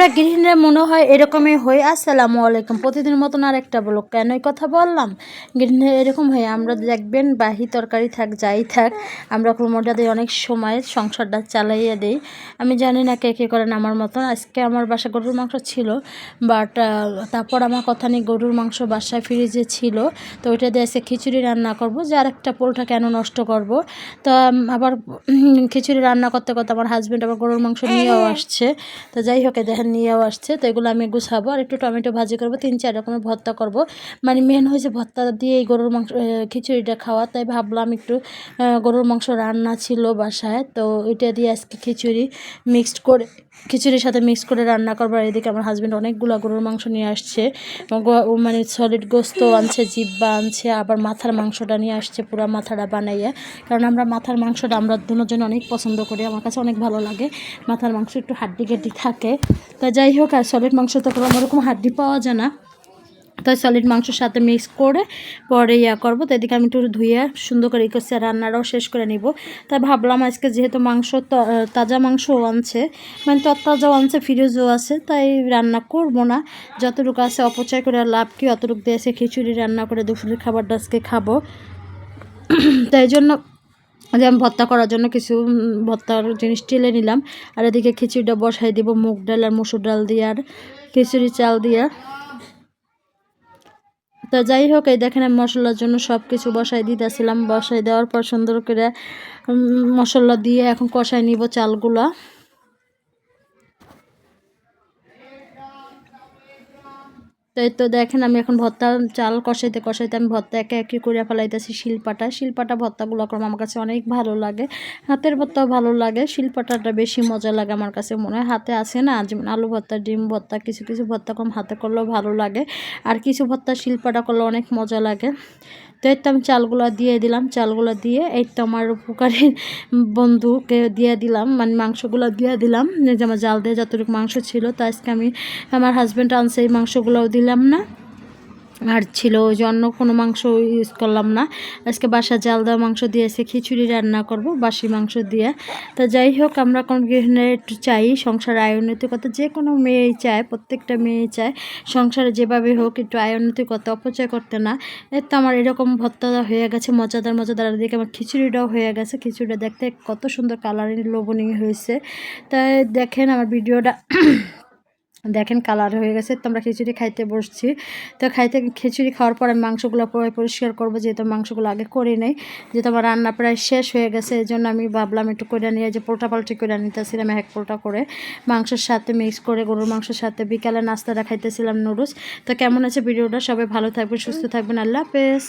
আমরা গৃহিণীরা মনে হয় এরকমই হই আসসালামু আলাইকুম। প্রতিদিন মতন আর একটা বলো কেন এই কথা বললাম? গৃহিণীরা এরকম হয়ে আমরা দেখবেন বাহি তরকারি থাক যাই থাক আমরা কুমোটা দিয়ে অনেক সময় সংসারটা চালাইয়ে দিই। আমি জানি না কে কে করেন আমার মতন। আজকে আমার বাসা গরুর মাংস ছিল বাট তারপর আমার কথা নেই গরুর মাংস বাসায় ফ্রিজে ছিল। তো ওইটা দিয়ে আজকে খিচুড়ি রান্না করব। যে আরেকটা পোলটা কেন নষ্ট করব? তো আবার খিচুড়ি রান্না করতে করতে আমার হাজব্যান্ড আবার গরুর মাংস নিয়েও আসছে। তো যাই হোক দেখেন নিয়েও আসছে, তো এগুলো আমি গুছাবো। আর একটু টমেটো ভাজি করব, তিন চার রকমের ভর্তা করব। মানে মেন হয়েছে ভর্তা দিয়ে এই গরুর মাংস খিচুড়িটা খাওয়া। তাই ভাবলাম একটু গরুর মাংস রান্না ছিল বাসায়, তো ওইটা দিয়ে আজকে খিচুড়ি মিক্সড করে, খিচুড়ির সাথে মিক্স করে রান্না করব। আর এদিকে আমার হাজব্যান্ড অনেকগুলো গরুর মাংস নিয়ে আসছে। মানে সলিড গোস্ত আনছে, জিব্বা আনছে, আবার মাথার মাংসটা নিয়ে আসছে পুরো মাথাটা বানাইয়া। কারণ আমরা মাথার মাংসটা আমরা দুজন অনেক পছন্দ করি, আমার কাছে অনেক ভালো লাগে। মাথার মাংস একটু হাড্ডি গেড্ডি থাকে। তা যাই হোক, আর সলিড মাংস তো কোনো ওরকম হাড্ডি পাওয়া যায় না। তাই সলিড মাংসের সাথে মিক্স করে পরে ইয়া করব। তো এদিকে আমি একটু ধুয়ে সুন্দর করে ই করছি রান্নাটাও শেষ করে নিব। তাই ভাবলাম আজকে যেহেতু মাংস ত- তাজা মাংসও আনছে মানে তত্তাজাও আনছে ফ্রিজও আছে, তাই রান্না করব না। যতটুকু আছে অপচয় করে লাভ কি, অতটুকু দিয়ে খিচুড়ি রান্না করে দুপুরের খাবারটা আজকে খাব। তাই জন্য যে আমি ভর্তা করার জন্য কিছু ভর্তার জিনিস টেলে নিলাম। আর এদিকে খিচুড়িটা বসাই দিব, মুগ ডাল আর মুসুর ডাল দিয়ে আর খিচুড়ি চাল দিয়ে। তো যাই হোক, এই দেখেন আমি মশলার জন্য সব কিছু বসাই দিতেছিলাম। বসাই দেওয়ার পর সুন্দর করে মশলা দিয়ে এখন কষাই নিব চালগুলা। তাই তো দেখেন আমি এখন ভর্তা, চাল কষাইতে কষাইতে আমি ভর্তা একে একে করে ফেলাইতেছি শিলপাটা। শিলপাটা ভর্তাগুলো করলাম আমার কাছে অনেক ভালো লাগে। হাতের ভর্তাও ভালো লাগে, শিলপাটাটা বেশি মজা লাগে আমার কাছে মনে হয়। হাতে আসে না, যেমন আলু ভর্তা, ডিম ভর্তা, কিছু কিছু ভর্তা কম হাতে করলেও ভালো লাগে। আর কিছু ভর্তা শিলপাটা করলে অনেক মজা লাগে। তো এই তো আমি চালগুলো দিয়ে দিলাম, চালগুলো দিয়ে এই তো আমার উপকারী বন্ধুকে দিয়ে দিলাম মানে মাংসগুলো দিয়ে দিলাম। যে আমার জাল দিয়ে যতটুকু মাংস ছিল, তো আজকে আমি, আমার হাজব্যান্ড আনছে এই মাংসগুলোও দিলাম না। আর ছিল ওই যে অন্য কোনো মাংস ইউজ করলাম না। আজকে বাসা জাল দেওয়া মাংস দিয়েছে খিচুড়ি রান্না করব, বাসি মাংস দিয়ে। তো যাই হোক, আমরা কোন গৃহিণীরা একটু চাই, সংসার আয় উন্নতিকতা যে কোনো মেয়েই চায়, প্রত্যেকটা মেয়েই চায়। সংসারে যেভাবে হোক, একটু আয় উন্নতিকতা অপচয় করতে না। এর তো আমার এরকম ভর্তা হয়ে গেছে, মজাদার মজাদার। দিকে আমার খিচুড়িটাও হয়ে গেছে। খিচুড়িটা দেখতে কত সুন্দর কালারিং লোভনীয় হয়েছে। তাই দেখেন, আমার ভিডিওটা দেখেন কালার হয়ে গেছে। তো আমরা খিচুড়ি খাইতে বসছি। তো খাইতে খিচুড়ি খাওয়ার পরে মাংসগুলো পরে পরিষ্কার করব, যেহেতু মাংসগুলো আগে করে নেই। যেহেতু আমার রান্না প্রায় শেষ হয়ে গেছে এই জন্য আমি ভাবলাম একটু করে নিয়ে যে পোলটা পাল্টি করে নিতেছিলাম এক পোলটা করে। মাংসের সাথে মিক্স করে গরুর মাংসের সাথে বিকালে নাস্তাটা খাইতেছিলাম নুডলস। তো কেমন আছে ভিডিওটা? সবাই ভালো থাকবেন, সুস্থ থাকবেন। আল্লাহ হাফেজ।